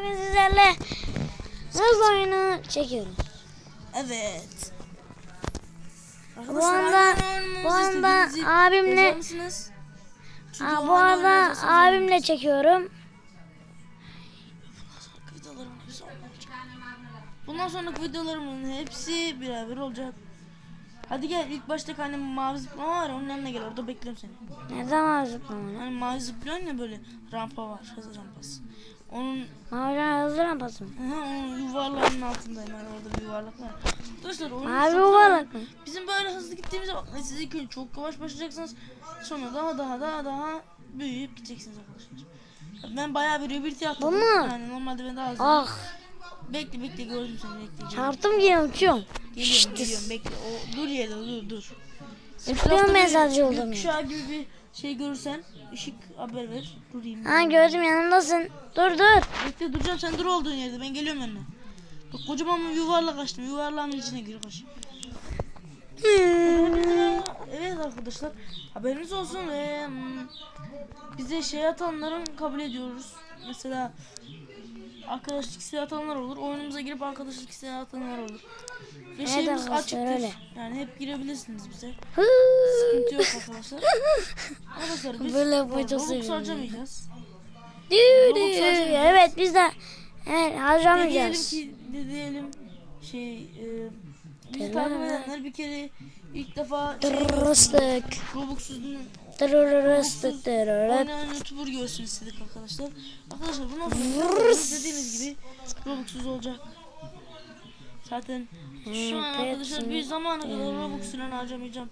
bugün sizlerle hız oyunu çekiyoruz. Evet. Bu anda bu anda abimle Aa, bu arada abimle çekiyorum. Bundan sonraki videolarımın hepsi beraber olacak. Hadi gel ilk başta annem mavi zıplama var onun yanına gel orada bekliyorum seni. Nereden var zıplamalı? Hani mavi zıplıyorsun ya böyle rampa var hız rampası. Onun Mavi hızlı rampası mı? Onun yuvarlağının altındayım yani orada bir yuvarlak var. Arkadaşlar oyun Mavi çok yuvarlak mı? Bizim böyle hızlı gittiğimize bak. Siz ilk önce çok yavaş başlayacaksınız. Sonra daha daha daha daha büyüyüp gideceksiniz arkadaşlar. Ben bayağı bir rebirti yaptım. Bu mu? Yani normalde ben daha hızlı. Ah Bekle bekle gördüm seni bekle. Geliyorum, çarptım yine uçuyorum. geliyorum, geliyorum bekle. O, dur yerde dur dur. Zıplıyorum mesajcı oldum ya. Gökkuşağı gibi bir şey görürsen ışık haber ver. Durayım. Ha gördüm yanındasın. Dur dur. Bekle duracağım sen dur olduğun yerde ben geliyorum yanına. Bak kocaman bir yuvarlak açtım. Yuvarlağın içine gir koş. Evet arkadaşlar haberiniz olsun ve hmm, bize şey atanların kabul ediyoruz. Mesela arkadaşlık isteği atanlar olur. Oyunumuza girip arkadaşlık isteği atanlar olur. Ve şeyimiz arkadaşlar, açıktır. öyle. Yani hep girebilirsiniz bize. Sıkıntı yok arkadaşlar. Arkadaşlar biz Böyle Robux harcamayacağız. Robux harcamayacağız. Evet biz de evet Ne diyelim harcamayacağız. ki ne diyelim şey e, bizi takip edenler bir kere ilk defa şey Tırrıstık. Oynayan YouTuber görsün istedik arkadaşlar. Arkadaşlar bundan sonra dediğimiz gibi Robux'uz olacak. Zaten şu an arkadaşlar bir zamana kadar Robux falan harcamayacağım.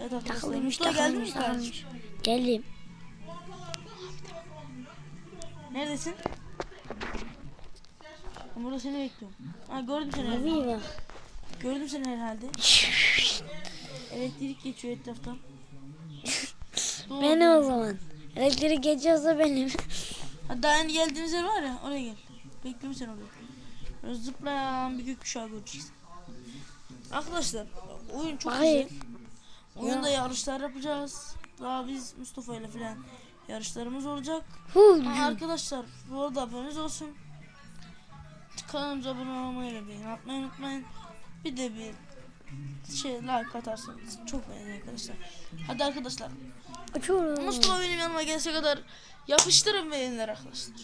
Evet arkadaşlar. Takılmış takılmış takılmış. Geldim. Neredesin? Ben burada seni bekliyorum. Ha gördüm seni. Gördüm seni herhalde. Elektrik geçiyor etraftan. Benim o zaman. Elektrik geçiyorsa benim. Ha, daha yeni geldiğiniz yer var ya oraya gel. Bekliyorum seni oraya. Böyle zıplayan bir gökkuşağı göreceğiz. Arkadaşlar oyun çok Hayır. güzel. Oyunda yarışlar yapacağız. Daha biz Mustafa ile falan yarışlarımız olacak. Ha, arkadaşlar bu arada aboneniz olsun. Kanalımıza abone olmayı ve beğeni atmayı unutmayın. Bir de bir şey like atarsanız çok beğenir arkadaşlar. Hadi arkadaşlar Uçuyorum. Mustafa benim yanıma gelse kadar yapıştırın beğeniler arkadaşlar.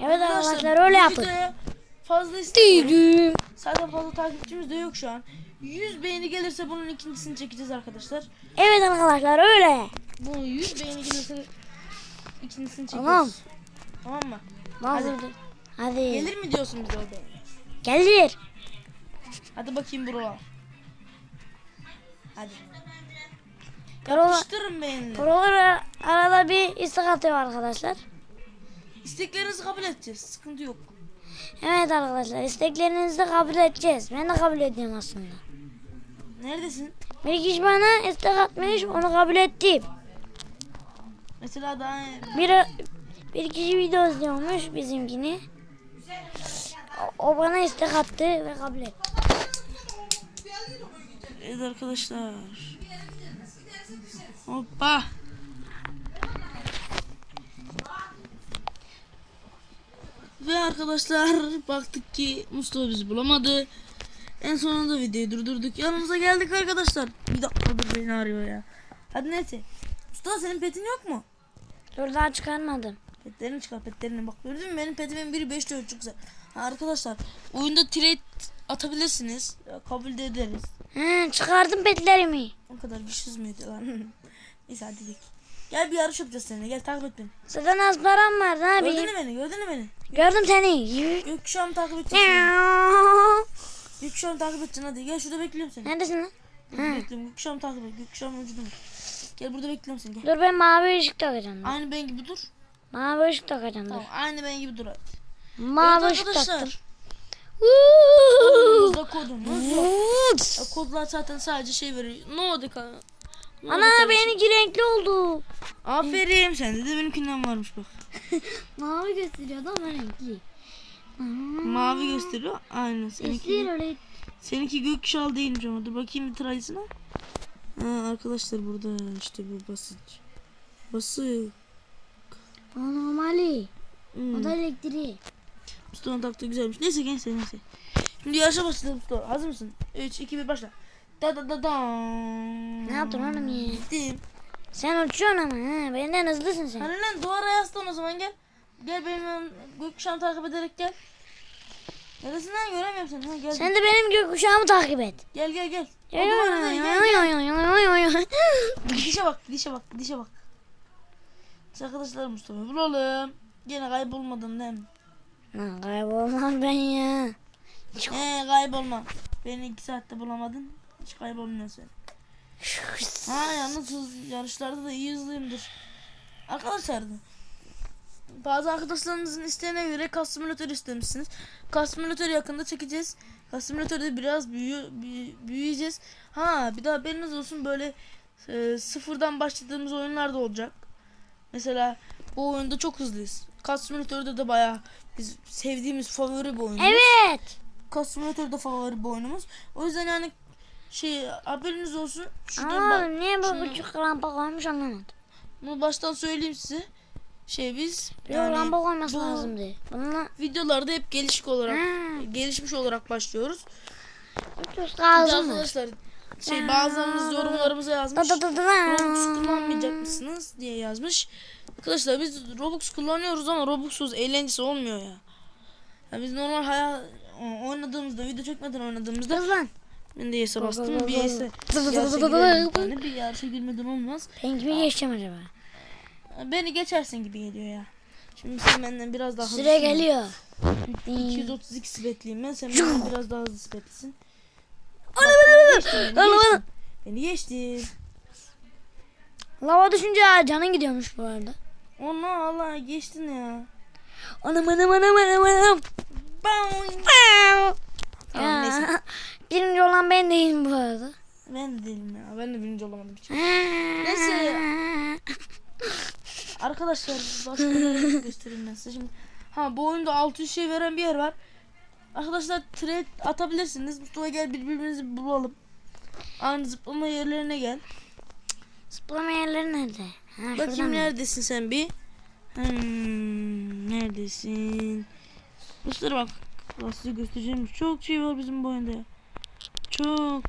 Evet arkadaşlar öyle yapın. Fazla. Düdüm. Zaten fazla takipçimiz de yok şu an. 100 beğeni gelirse bunun ikincisini çekeceğiz arkadaşlar. Evet arkadaşlar öyle. Bu 100 beğeni gelirse ikincisini çekeceğiz. Tamam. Tamam mı? Hazırdır. Hadi. Gelir mi diyorsun bize o beğeni? Gelir. Hadi bakayım buralar. Hadi. Prolar, Yapıştırın beğenileri. prolar arada bir istek atıyor arkadaşlar. İsteklerinizi kabul edeceğiz. Sıkıntı yok. Evet arkadaşlar isteklerinizi de kabul edeceğiz. Ben de kabul ediyorum aslında. Neredesin? Bir kişi bana istek atmış onu kabul ettim. Mesela daha Bir, bir kişi video izliyormuş bizimkini. O, o bana istek attı ve kabul etti. Evet arkadaşlar. Hoppa. Ve arkadaşlar baktık ki Mustafa bizi bulamadı. En sonunda videoyu durdurduk. Yanımıza geldik arkadaşlar. Bir dakika dur beni arıyor ya. Hadi neyse. Mustafa senin petin yok mu? Dur daha çıkarmadım. Petlerini çıkar petlerini. Bak gördün mü benim petimin biri 5 diyor çok güzel. Ha, arkadaşlar oyunda trade atabilirsiniz. Kabul de ederiz. He, çıkardım petlerimi. O kadar güçsüz müydü lan? Neyse hadi gidelim. Gel bir yarış yapacağız seninle. Gel takip et beni. Zaten az param var ne Gördün yapayım? mü beni? Gördün mü beni? Gördüm seni. Gökkuşağımı takip edeceksin. Gökkuşağımı takip edeceksin hadi. Gel şurada bekliyorum seni. Neredesin lan? Bekliyorum. Gökkuşağımı takip et. Gökkuşağımın ucunda. Gel burada bekliyorum seni. Gel. Dur ben mavi ışık takacağım. Aynı ben gibi dur. Mavi ışık takacağım dur. Tamam. Aynı ben gibi dur hadi. Mavi Evet ışık taktım. Kodumuzda kodumuz yok. Ya, Kodlar zaten sadece şey veriyor. Ne oldu ka? Ne oldu Ana kardeşim? benimki renkli oldu. Aferin. Sende de benimkinden varmış bak. Mavi gösteriyordu ama renkli. Mavi gösteriyor. Aynen. Seninki, Gösteriyor öyle. seninki gökkuşağı değilmiş ama. Dur bakayım bir trayısına. Ha, arkadaşlar burada işte bu basınç. Basık. O normali. Hmm. O da Kafa elektriği. Mustafa'nın taktığı güzelmiş. Neyse neyse neyse. Şimdi yarışa başlayalım Mustafa. Hazır mısın? 3, 2, 1 başla. Da da da da. Ne yaptın oğlum ya? Gittim. Sen uçuyorsun ama ha. Benden hızlısın sen. Hani lan duvara yaslan o zaman gel. Gel benim gökkuşağını takip ederek gel. Neresin lan göremiyorum seni. Ha, gel. Sen de benim gökkuşağımı takip et. Gel gel gel. Gel, gel. oy, oy. Gidişe bak gidişe bak gidişe bak. Arkadaşlar Mustafa bulalım. Gene kaybolmadın değil mi? Lan kaybolmam ben ya. Ee kaybolma. Beni iki saatte bulamadın. Hiç kaybolmuyorsun sen. Ha yalnız hız, yarışlarda da iyi hızlıyımdır. Arkadaşlar bazı arkadaşlarınızın isteğine göre kas simülatör istemişsiniz. Kas simülatörü yakında çekeceğiz. Kas simülatörde biraz büyü, büyü- büyüyeceğiz. Ha bir daha haberiniz olsun böyle e, sıfırdan başladığımız oyunlar da olacak. Mesela bu oyunda çok hızlıyız. Kas simülatörde de bayağı biz sevdiğimiz favori bir oyun. Evet. Kas simülatörde favori bir oyunumuz. O yüzden yani şey haberiniz olsun. Şuradan Ama bak- niye bu şunu- küçük lampa koymuş anlamadım. bunu baştan söyleyeyim size. Şey biz Bir yani lamba koyması bu lazımdı. Bununla videolarda hep gelişik olarak Ha. gelişmiş olarak başlıyoruz. lazım arkadaşlar şey bazılarınız yorumlarımıza yazmış. Robux kullanmayacak mısınız diye yazmış. Arkadaşlar biz Robux kullanıyoruz ama Robux'suz eğlencesi olmuyor ya. ya biz normal hayal oynadığımızda video çekmeden oynadığımızda Kız lan. ben de yese bastım bir yese bir yarışa girmeden olmaz. Ben kimi geçeceğim acaba? Beni geçersin gibi geliyor ya. Şimdi sen benden biraz daha Süre hızlısın. geliyor. 232 sibetliyim ben. Sen benden biraz daha hızlı sibetlisin. Beni geçtin. Beni geçtin. Lava düşünce canın gidiyormuş bu arada. Onu Allah geçtin ya. Anam anam anam anam anam. Tamam, neyse. Birinci olan ben değilim bu arada. Ben de değilim ya. Ben de birinci olamadım hiç. Neyse. Arkadaşlar başka bir göstereyim ben size şimdi. Ha bu oyunda 600 şey veren bir yer var. Arkadaşlar trade atabilirsiniz. Mustafa gel birbirimizi bulalım. Aynı zıplama yerlerine gel. Zıplama yerleri nerede? Ha, Bakayım neredesin sen bir? Hmm, neredesin? Dostlar bak. Size göstereceğim çok şey var bizim bu oyunda ya. Çok.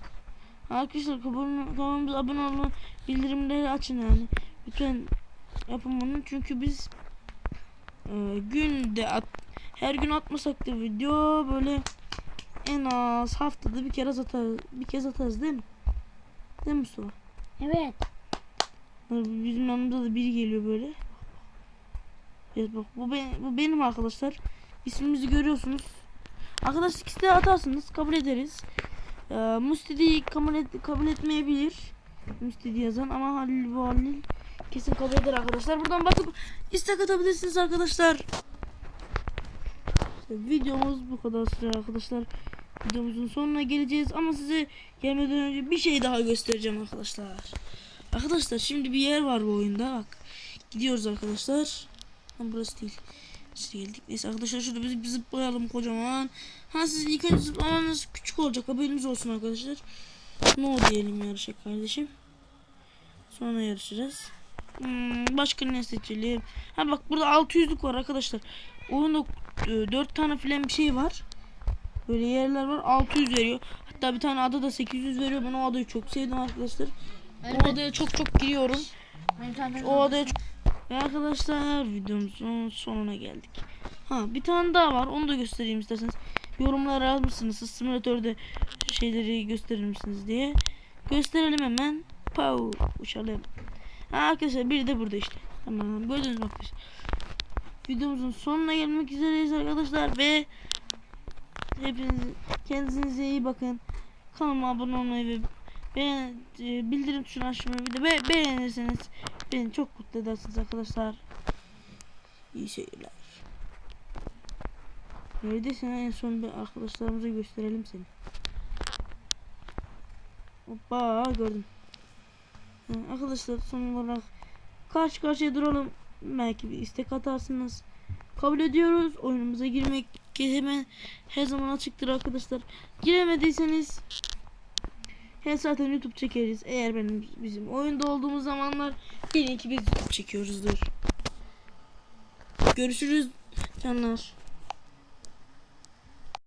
Arkadaşlar kanalımıza abone olun. Bildirimleri açın yani. Lütfen yapın bunu çünkü biz e, günde at, her gün atmasak da video böyle en az haftada bir kere atarız. Bir kez atarız değil mi? Değil mi Mustafa? Evet. Bizim yanımıza da biri geliyor böyle. Evet bak bu, be- bu benim arkadaşlar. İsmimizi görüyorsunuz. Arkadaşlık isteği atarsınız kabul ederiz. Ee, Mustidi'yi kabul, et, kabul etmeyebilir. Mustidi yazan ama Halil bu Halil kesin kabul eder arkadaşlar. Buradan bakıp istek atabilirsiniz arkadaşlar. Videomuz bu kadar süre arkadaşlar. Videomuzun sonuna geleceğiz ama size gelmeden önce bir şey daha göstereceğim arkadaşlar. Arkadaşlar şimdi bir yer var bu oyunda bak. Gidiyoruz arkadaşlar. Ha burası değil. İşte geldik. Neyse arkadaşlar şurada biz, biz zıplayalım kocaman. Ha sizin ilk önce zıplamanız küçük olacak haberiniz olsun arkadaşlar. No diyelim yarışa kardeşim. Sonra yarışacağız. Hmm, başka ne seçelim? Ha bak burada 600'lük var arkadaşlar. Oyunda 4 tane filan bir şey var. Böyle yerler var 600 veriyor. Hatta bir tane ada da 800 veriyor. Ben o adayı çok sevdim arkadaşlar. O adaya çok çok giriyorum. O adaya çok... Ve arkadaşlar videomuzun sonuna geldik. Ha bir tane daha var. Onu da göstereyim isterseniz. Yorumlara yazmışsınız. Siz simülatörde şeyleri gösterir misiniz diye. Gösterelim hemen. Pau uçalım. Ha arkadaşlar biri de burada işte. Tamam gördünüz mü. Videomuzun sonuna gelmek üzereyiz arkadaşlar ve hepiniz kendinize iyi bakın. Kanalıma abone olmayı ve beğen, e, bildirim tuşunu açmayı bir de be- beğenirseniz beni çok mutlu edersiniz arkadaşlar. İyi seyirler. Neredesin en son bir arkadaşlarımıza gösterelim seni. Hoppa gördüm. Arkadaşlar son olarak karşı karşıya duralım. Belki bir istek atarsınız. Kabul ediyoruz. Oyunumuza girmek hemen her zaman açıktır arkadaşlar. Giremediyseniz hem zaten YouTube çekeriz. Eğer benim bizim oyunda olduğumuz zamanlar bilin ki biz YouTube çekiyoruzdur. Görüşürüz. Canlar.